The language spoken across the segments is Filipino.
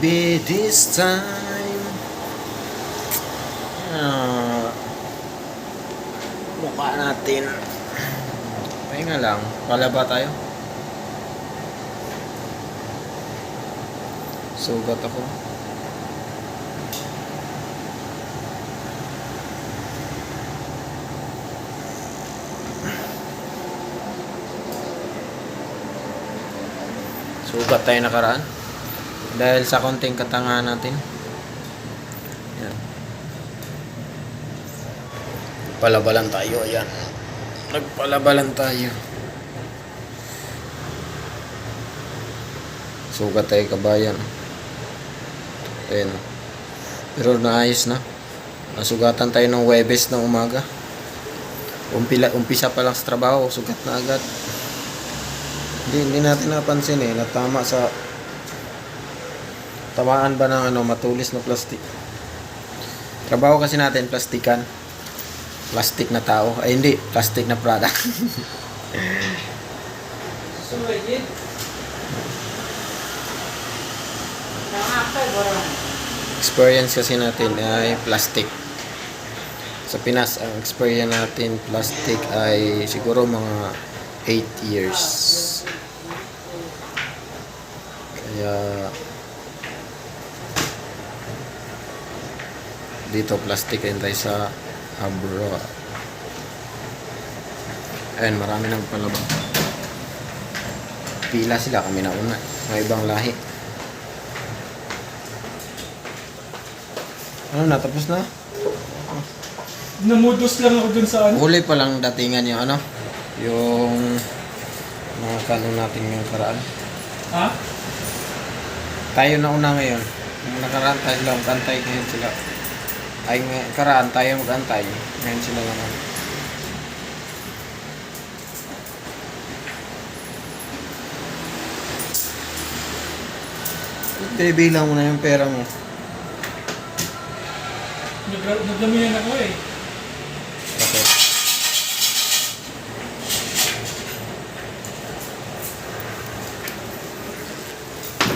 baby this time. Ah, mukha natin. Pahinga lang. Palaba tayo. Sugat ako. Sugat tayo nakaraan. Dahil sa konting katangahan natin. Yan. Palabalan tayo, ayan. Nagpalabalan tayo. Sugat tayo kabayan. Ayan. Pero naayos na. Nasugatan tayo ng Webes ng umaga. Umpila, umpisa pa lang sa trabaho, sugat na agad. Hindi, hindi natin napansin eh, natama sa tamaan ba ng ano, matulis na plastic. Trabaho kasi natin, plastikan. Plastic na tao. Ay hindi, plastic na product. Barang. experience kasi natin ay plastic. Sa Pinas, ang experience natin plastic ay siguro mga 8 years. Kaya dito plastic rin tayo sa abroad. Ayun, marami nang palabang. Pila sila kami na una. Mga ibang lahi. Ano na, tapos na? Namudos lang ako dun sa ano. Huli pa lang datingan yung ano, yung mga kanon natin ngayong karaan. Ha? Tayo na una ngayon. Yung nakaraan tayo sila magantay ngayon sila. Ay, ngay- karaan tayo magantay. Ngayon sila naman. Binibilang mo na yung pera mo. Nag- Naglamihan ako eh. Okay.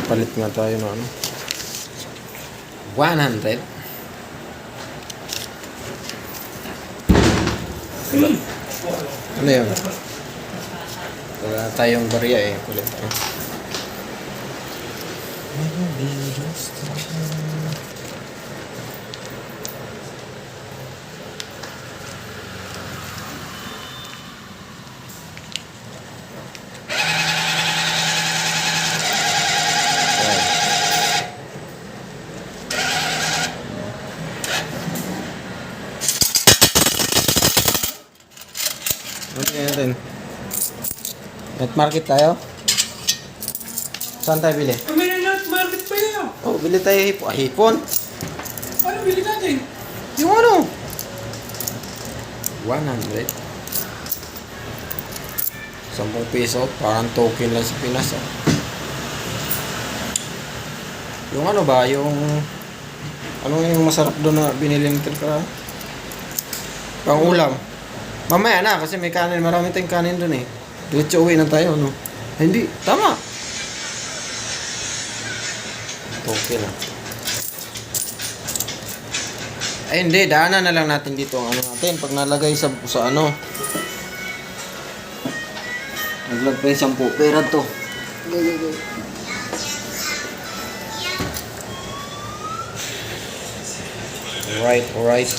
Palit nga tayo ng ano. 100. Ano yun? Wala tayong barya eh. Kulit ko. Ano yan natin? Net market tayo? Saan tayo bili? Ay, may nat market pa yan. Oh, bili tayo hipon. Ah, hipon? Ano bili natin? Yung ano? 100. 10 piso, parang token lang sa Pinas. Oh. Yung ano ba, yung... Ano yung masarap doon na binili ng Tilkara? Pang ulam. Mamaya na, kasi may kanin, marami tayong kanin doon eh. Diretso uwi na tayo, no? Ay, hindi, tama. Token lang. Ay hindi, daanan na lang natin dito ang ano natin. Pag nalagay sa, sa ano. Naglagay sa sampu. Pera to. Alright, alright.